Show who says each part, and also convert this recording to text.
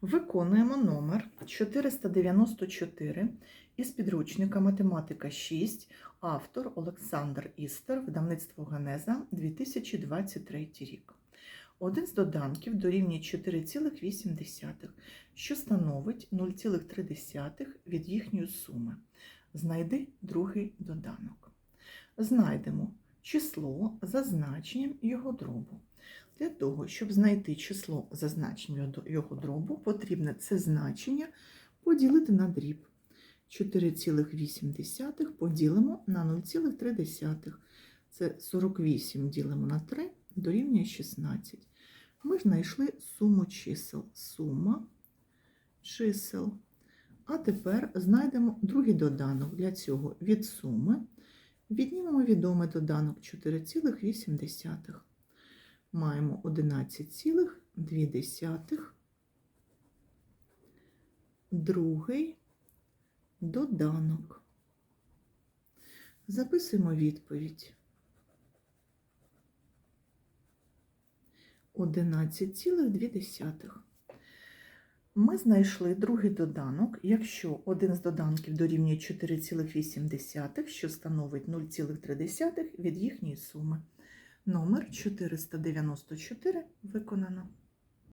Speaker 1: Виконуємо номер 494 із підручника Математика 6, автор Олександр Істер, видавництво Ганеза, 2023 рік. Один з доданків дорівнює 4,8, що становить 0,3 від їхньої суми. Знайди другий доданок. Знайдемо число за значенням його дробу. Для того, щоб знайти число за значенням його- дробу, потрібно це значення поділити на дріб. 4,8 поділимо на 0,3. Це 48 ділимо на 3 дорівнює 16. Ми знайшли суму чисел. Сума чисел. А тепер знайдемо другий доданок. Для цього від суми віднімемо відомий доданок 4,8 маємо 11,2. Другий доданок. Записуємо відповідь. 11,2. Ми знайшли другий доданок, якщо один з доданків дорівнює 4,8, що становить 0,3 від їхньої суми. Номер 494 виконано.